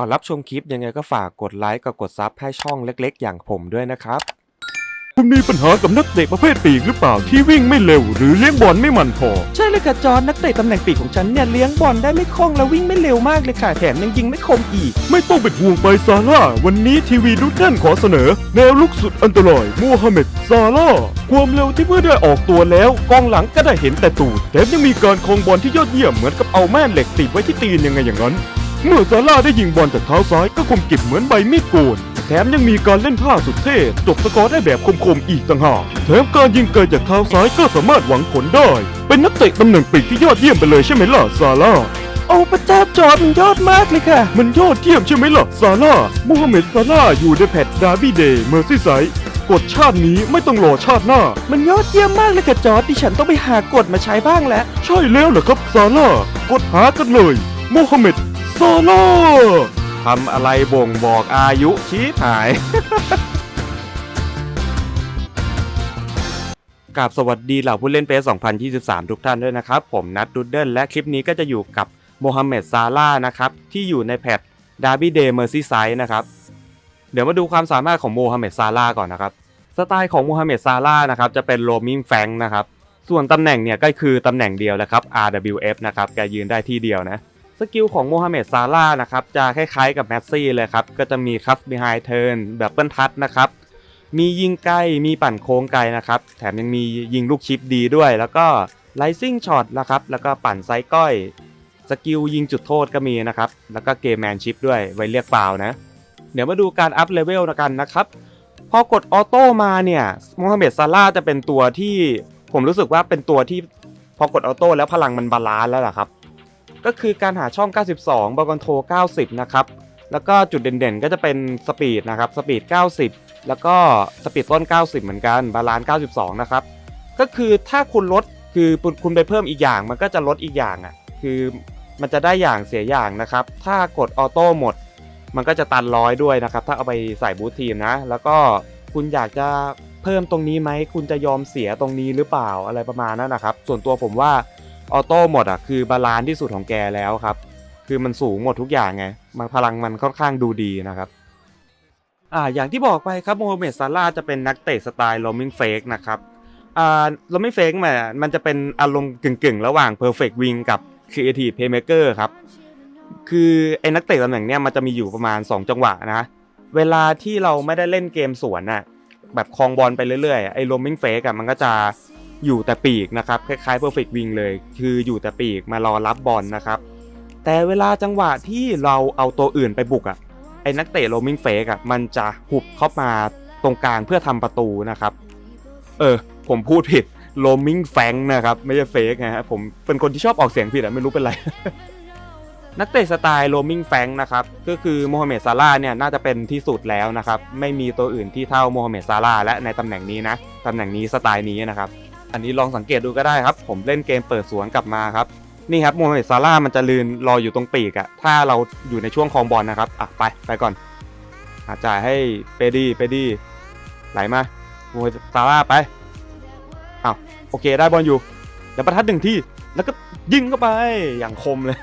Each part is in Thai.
ก่อนรับชมคลิปยังไงก็ฝากกดไลค์กับกดซับให้ช่องเล็กๆ อย่างผมด้วยนะครับ คุณมีปัญหากับนักเตะประเภทปีกหรือเปล่าที่วิ่งไม่เร็ว หรือเลี้ยงบอลไม่มันพอ ใช่เลยค่ะจอร์นนักเตะตำแหน่งปีกของฉันเนี่ยเลี้ยงบอลได้ไม่คล่องและวิ่งไม่เร็วมากเลยค่ะแถมยังยิงไม่คมอีก ไม่ต้องเป็นห่วงไปซาร่าห์วันนี้ทีวีดูดันขอเสนอ แนวลุกสุดอันตรายโมฮัมเหม็ดซาร่าห์ความเร็วที่เมื่อได้ออกตัวแล้วกองหลังก็ได้เห็นแต่ตูดแถมยังมีการครองบอลที่ยอดเยี่ยมเหมือนกับเอาแม่เหล็กติดไว้ที่ตีนยังไงอย่างนั้น เมื่อซาร่าห์ได้ยิงบอลจากเท้าซ้ายก็คมกริบเหมือนใบมีดโกน แถมยังมีการเล่นท่าสุดเท่จบสกอร์ได้แบบคมๆอีกต่างหากแถมการยิงไกลจากเท้าซ้ายก็สามารถหวังผลได้ เป็นนักเตะตำแหน่งปีกที่ยอดเยี่ยมไปเลยใช่ไหมล่ะซาร่าห์โอ้พระเจ้าจอร์นมันยอดมากเลยค่ะ มันยอดเยี่ยมใช่ไหมล่ะซาร่าห์มูฮัมเหม็ดซาร่าห์อยู่ในแพทดาร์บี้เดย์เมอร์ซี่ไซด์กดชาตินี้ไม่ต้องรอชาติหน้า มันยอดเยี่ยมมากเลยค่ะจอร์นดิฉันต้องไปหากฎมาใช้บ้างแล้ว ใช่แล้วเหรอครับซาร่าห์กดหากันเลยมูฮัมเหม็ด ซาร่ทำอะไรบ่งบอกอายุชี้หายกับสวัสดีเหล่าผู้เล่นเปส2023 ทุกท่านด้วยนะครับ ผมนัทดูดเดิลและคลิปนี้ก็จะอยู่กับโมฮัมเหม็ดซาร่านะครับ ที่อยู่ในแพทดาร์บี้เดย์เมอร์ซี่ไซด์นะครับ เดี๋ยวมาดูความสามารถของโมฮัมเหม็ดซาร่าก่อนนะครับ สไตล์ของโมฮัมเหม็ดซาร่านะครับจะเป็นโรมิงแฟงนะครับ ส่วนตำแหน่งเนี่ยก็คือตำแหน่งเดียวแหละครับ RWF นะครับแกยืนได้ที่เดียวนะ สกิลของโมฮัมเหม็ดซาร่านะครับจะคล้ายๆกับแมสซี่เลยครับ ก็จะมีคัฟบีไฮเทิร์นแบบเปิลทัชนะครับ มียิงไกลมีปั่นโค้งไกลนะครับ แถมยังมียิงลูกชิปดีด้วย แล้วก็ไลซิ่งช็อตนะครับ แล้วก็ปั่นไซก้อย สกิลยิงจุดโทษก็มีนะครับ แล้วก็เกมแมนชิปด้วยไว้เรียกฟาวล์นะ เดี๋ยวมาดูการอัพเลเวลกันนะครับ พอกดออโต้มาเนี่ยโมฮัมเหม็ดซาร่าจะเป็นตัวที่ผมรู้สึกว่าเป็นตัวที่พอกดออโต้แล้วพลังมันบาลานซ์แล้วล่ะครับ ก็คือการหาช่อง 92บอลคอนโทร90 นะครับ แล้วก็จุดเด่นๆ ก็จะเป็นสปีดนะครับ สปีด 90 แล้วก็สปีดต้น 90 เหมือนกัน บาลานซ์92 นะครับ ก็คือถ้าคุณลดคือคุณไปเพิ่มอีกอย่าง มันก็จะลดอีกอย่างอะ คือมันจะได้อย่างเสียอย่างนะครับ ถ้ากดออโต้หมด มันก็จะตันร้อยด้วยนะครับ ถ้าเอาไปใส่บูททีมนะ แล้วก็คุณอยากจะเพิ่มตรงนี้ไหม คุณจะยอมเสียตรงนี้หรือเปล่าอะไรประมาณนั้นนะครับ ส่วนตัวผมว่า ออโต้หมดอะคือบาลานซ์ที่สุดของแกแล้วครับ คือมันสูงหมดทุกอย่างไงมันพลังมันค่อนข้างดูดีนะครับอ่าอย่างที่บอกไปครับโมฮัมเหม็ดซาร่าจะเป็นนักเตะสไตล์โรมิงเฟกนะครับอ่าโรมิงเฟกมันมันจะเป็นอารมณ์กึ่งๆ ระหว่าง Perfect Wing กับ Creative Playmaker ครับคือไอ้นักเตะตำแหน่งเนี้ยมันจะมีอยู่ประมาณ 2 จังหวะนะเวลาที่เราไม่ได้เล่นเกมสวนน่ะแบบคลองบอลไปเรื่อยๆไอ้โรมิงเฟกอะมันก็จะ อยู่แต่ปีกนะครับคล้ายๆ Perfect Wing เลย คืออยู่แต่ปีกมารอรับบอลนะครับแต่เวลาจังหวะที่เราเอาตัวอื่นไปบุกอะไอ้นักเตะโรมิงเฟกอะมันจะหุบเข้ามาตรงกลางเพื่อทำประตูนะครับ เออ ผมพูดผิดโรมิงแฟงนะครับ ไม่ใช่เฟกนะฮะผมเป็นคนที่ชอบออกเสียงผิดอะไม่รู้เป็นไร นักเตะสไตล์โรมิงแฟงนะครับ ก็คือโมฮัมเหม็ดซาร่าเนี่ยน่าจะเป็นที่สุดแล้วนะครับ ไม่มีตัวอื่นที่เท่าโมฮัมเหม็ดซาร่าและในตำแหน่งนี้นะตำแหน่งนี้สไตล์นี้นะครับ อันนี้ลองสังเกตดูก็ได้ครับ ผมเล่นเกมเปิดสวนกลับมาครับนี่ครับโมฮัมเหม็ดซาร่ามันจะลืนรออยู่ตรงปีกอะถ้าเราอยู่ในช่วงคลองบอลนะครับอะไปไปก่อนอาจ่ายให้เปดีเปดีไหลมาโมฮัมเหม็ดซาร่าไปอ้าวโอเคได้บอลอยู่แล้วประทัดหนึ่งที่แล้วก็ยิงเข้าไปอย่างคมเลย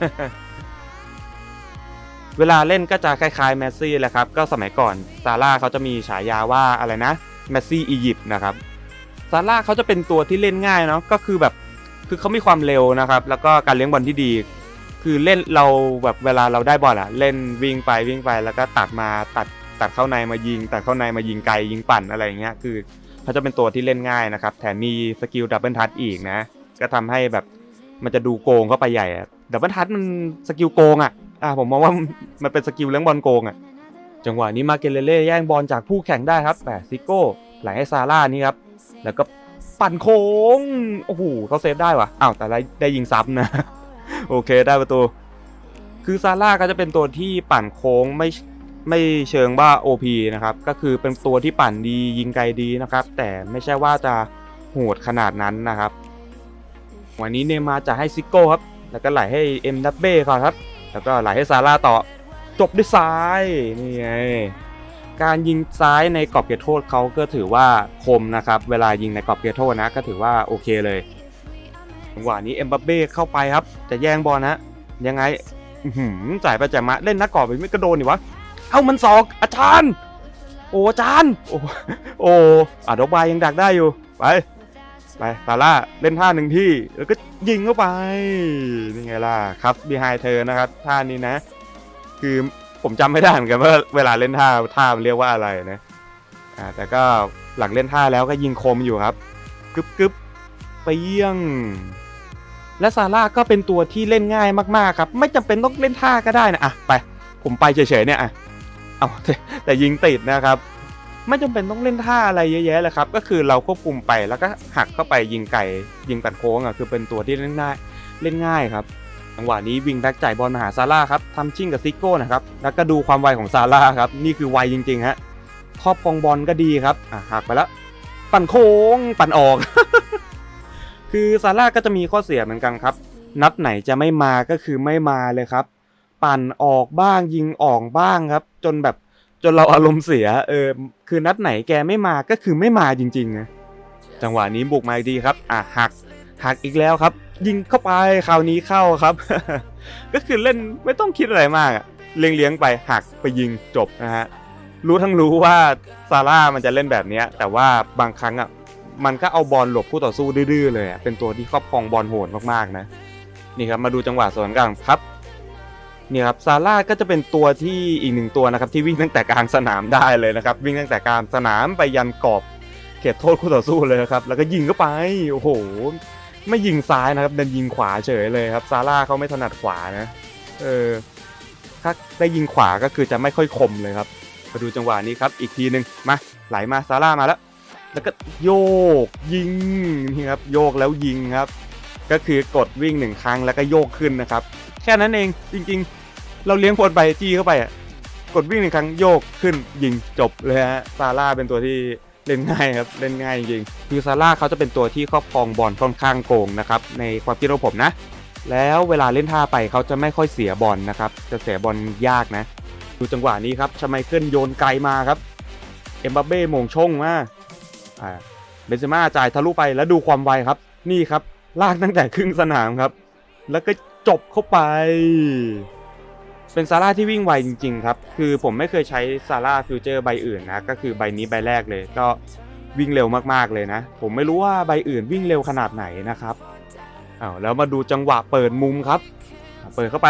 เวลาเล่นก็จะคล้ายๆแมสซี่แหละครับ ก็สมัยก่อนซาร่าเขาจะมีฉายาว่าอะไรนะแมสซี่อียิปต์นะครับ ซาร่าเขาจะเป็นตัวที่เล่นง่ายเนาะก็คือแบบคือเขามีความเร็วนะครับ แล้วก็การเลี้ยงบอลที่ดี คือเล่นเราแบบเวลาเราได้บอลอะเล่นวิ่งไปวิ่งไปแล้วก็ตัดมาตัดตัดเข้าในมายิงตัดเข้าในมายิงไกลยิงปั่นอะไรอย่างเงี้ยคือเขาจะเป็นตัวที่เล่นง่ายนะครับ แถมมีสกิลดับเบิลทัชอีกนะ ก็ทำให้แบบมันจะดูโกงเข้าไปใหญ่ดับเบิลทัชมันสกิลโกงอะอ่าผมมองว่ามันเป็นสกิลเลี้ยงบอลโกงอะจังหวะนี้มาเกเลเล่แย่งบอลจากผู้แข่งได้ครับแต่ซิโก้ไหลให้ซาร่านี่ครับ แล้วก็ปั่นโค้ง โอ้โหเขาเซฟได้ว่ะอ้าวแต่ได้ได้ยิงซ้ำนะ โอเคได้ประตู คือซาร่าก็จะเป็นตัวที่ปั่นโค้งไม่ไม่เชิงว่า OP นะครับ ก็คือเป็นตัวที่ปั่นดียิงไกลดีนะครับ แต่ไม่ใช่ว่าจะโหดขนาดนั้นนะครับ วันนี้เนมาจะให้ซิโก้ครับ แล้วก็ไหลให้เอ็มดับเบ้ก่อนครับ แล้วก็ไหลให้ซาร่าต่อ จบด้วยซ้าย นี่ไง การยิงซ้ายในกรอบเขตโทษเขาก็ถือว่าคมนะครับ เวลายิงในกรอบเขตโทษนะก็ถือว่าโอเคเลยจังหวะนี้เอ็มบัปเบ้เข้าไปครับ จะแย่งบอลนะยังไงหือจ่ายไปจ่ายมาเล่นนักกรอบไปไม่กระโดนนี่วะเอ้ามันศอกอาจารย์ โอ้อาจารย์โอ้โอ้อะดอกบายยังดักได้อยู่ไปไปซาร่าเล่นท่าหนึ่งที่แล้วก็ยิงเข้าไปนี่ไงล่ะครับบีไฮเธอนะครับท่านี้นะ คือ ผมจำไม่ได้เหมือนกันว่าเวลาเล่นท่าท่ามันเรียกว่าอะไรนะอ่าแต่ก็หลังเล่นท่าแล้วก็ยิงคมอยู่ครับกึบกึบไปเยี่ยง และซาร่าก็เป็นตัวที่เล่นง่ายมากๆครับ ไม่จำเป็นต้องเล่นท่าก็ได้นะอะไป ผมไปเฉยๆเนี่ยอะเอาแต่แต่ยิงติดนะครับ ไม่จำเป็นต้องเล่นท่าอะไรเยอะแยะเลยครับ ก็คือเราควบคุมไปแล้วก็หักเข้าไปยิงไก่ยิงตัดโค้งอะคือเป็นตัวที่เล่นง่ายเล่นง่ายครับ จังหวะนี้วิงแบ็กจ่ายบอลมาหาซาร่าครับทำชิ่งกับซิโก้นะครับแล้วก็ดูความไวของซาร่าครับนี่คือไวจริงๆฮะครอบครองบอลก็ดีครับอะหักไปแล้วปั่นโค้งปั่นออก คือซาร่าก็จะมีข้อเสียเหมือนกันครับ นัดไหนจะไม่มาก็คือไม่มาเลยครับ ปั่นออกบ้างยิงออกบ้างครับ จนแบบจนเราอารมณ์เสียเออคือนัดไหนแกไม่มาก็คือไม่มาจริงๆนะจังหวะนี้บุกมาดีครับอะหัก หักอีกแล้วครับ ยิงเข้าไปคราวนี้เข้าครับ ก็คือเล่นไม่ต้องคิดอะไรมากเลี้ยงเลี้ยงๆไปหักไปยิงจบนะฮะรู้ทั้งรู้ว่าซาร่ามันจะเล่นแบบนี้แต่ว่าบางครั้งอะมันก็เอาบอลหลบคู่ต่อสู้ดื้อเลยเป็นตัวที่ครอบครองบอลโหดมากๆนะนี่ครับมาดูจังหวะสวนกลางครับนี่ครับซาร่าก็จะเป็นตัวที่อีกหนึ่งตัวนะครับที่วิ่งตั้งแต่กลางสนามได้เลยนะครับวิ่งตั้งแต่กลางสนามไปยันกรอบเขตโทษคู่ต่อสู้เลยนะครับแล้วก็ยิงเข้าไปโอ้โห ไม่ยิงซ้ายนะครับเดินยิงขวาเฉยเลยครับซาร่าเขาไม่ถนัดขวานะเออถ้าได้ยิงขวาก็คือจะไม่ค่อยคมเลยครับมาดูจังหวะนี้ครับ อีกทีหนึ่งมาไหลมาซาร่ามาแล้ว แล้วก็โยกยิงนี่ครับโยกแล้วยิงครับ ก็คือกดวิ่งหนึ่งครั้งแล้วก็โยกขึ้นนะครับ แค่นั้นเองจริงๆ เราเลี้ยงบอลไปจี้เข้าไปอะกดวิ่งหนึ่งครั้งโยกขึ้นยิงจบเลยฮะซาร่าเป็นตัวที่ เล่นง่ายครับเล่นง่ายจริงๆคือซาร่าเขาจะเป็นตัวที่ครอบครองบอลค่อนข้างโกงนะครับในความคิดของผมนะ แล้วเวลาเล่นท่าไปเขาจะไม่ค่อยเสียบอลนะครับจะเสียบอลยากนะ ดูจังหวะนี้ครับชไมเคิลโยนไกลมาครับเอ็มบัปเบ้มงชงมาอ่าเบนเซม่าจ่ายทะลุไปแล้วดูความไวครับ นี่ครับลากตั้งแต่ครึ่งสนามครับ แล้วก็จบเข้าไป เป็นซาร่าที่วิ่งไวจริงๆครับ คือผมไม่เคยใช้ซาร่าฟิวเจอร์ใบอื่นนะ ก็คือใบนี้ใบแรกเลย ก็วิ่งเร็วมากๆเลยนะ ผมไม่รู้ว่าใบอื่นวิ่งเร็วขนาดไหนนะครับอ้าวแล้วมาดูจังหวะเปิดมุมครับ เปิดเข้าไป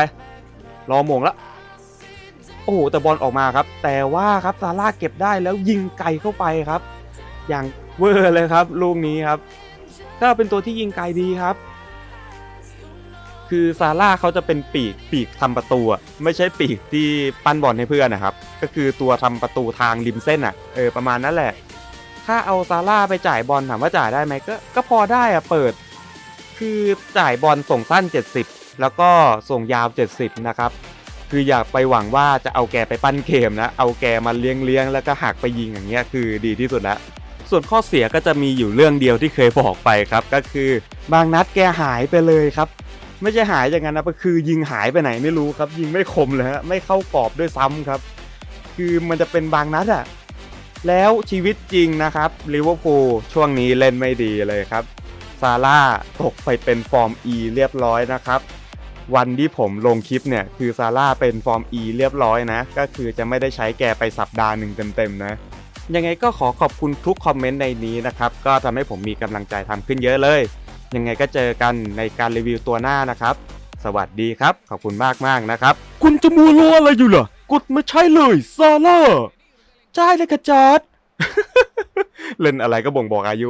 รอโมงล้วโอ้โหแต่บอลออกมาครับ แต่ว่าครับซาร่าเก็บได้แล้วยิงไกลเข้าไปครับ อย่างเวอร์เลยครับ ลูกนี้ครับ ก็เป็นตัวที่ยิงไกลดีครับ คือซาร่าเขาจะเป็นปีกปีกทำประตูไม่ใช่ปีกที่ปั้นบอลให้เพื่อนนะครับ ก็คือตัวทำประตูทางริมเส้นอะเออประมาณนั้นแหละ ถ้าเอาซาร่าไปจ่ายบอลถามว่าจ่ายได้ไหมก็ก็พอได้อะเปิด คือจ่ายบอลส่งสั้น 70 แล้วก็ส่งยาว 70 นะครับ คืออย่าไปหวังว่าจะเอาแกไปปั้นเกมนะเอาแกมาเลี้ยงเลี้ยงแล้วก็หักไปยิงอย่างเงี้ยคือดีที่สุดแล้วส่วนข้อเสียก็จะมีอยู่เรื่องเดียวที่เคยบอกไปครับ ก็คือบางนัดแกหายไปเลยครับ ไม่ใช่หายอย่างนั้นนะก็คือยิงหายไปไหนไม่รู้ครับ ยิงไม่คมเลยฮะไม่เข้ากรอบด้วยซ้ำครับ คือมันจะเป็นบางนัดอะแล้วชีวิตจริงนะครับลิเวอร์พูลช่วงนี้เล่นไม่ดีเลยครับซาร่าตกไปเป็นฟอร์ม E เรียบร้อยนะครับ วันที่ผมลงคลิปเนี่ยคือซาร่าเป็นฟอร์ม E เรียบร้อยนะ ก็คือจะไม่ได้ใช้แกไปสัปดาห์หนึ่งเต็มๆนะยังไงก็ขอขอบคุณทุกคอมเมนต์ในนี้นะครับ ก็ทำให้ผมมีกำลังใจทำขึ้นเยอะเลย ยังไงก็เจอกันในการรีวิวตัวหน้านะครับ สวัสดีครับ ขอบคุณมากมากๆนะครับ คุณจะมัวรออะไรอยู่ล่ะ กดมาใช้เลยซาร่าใช่เลยค่ะจอร์ดเล่นอะไรก็บ่งบอกอายุ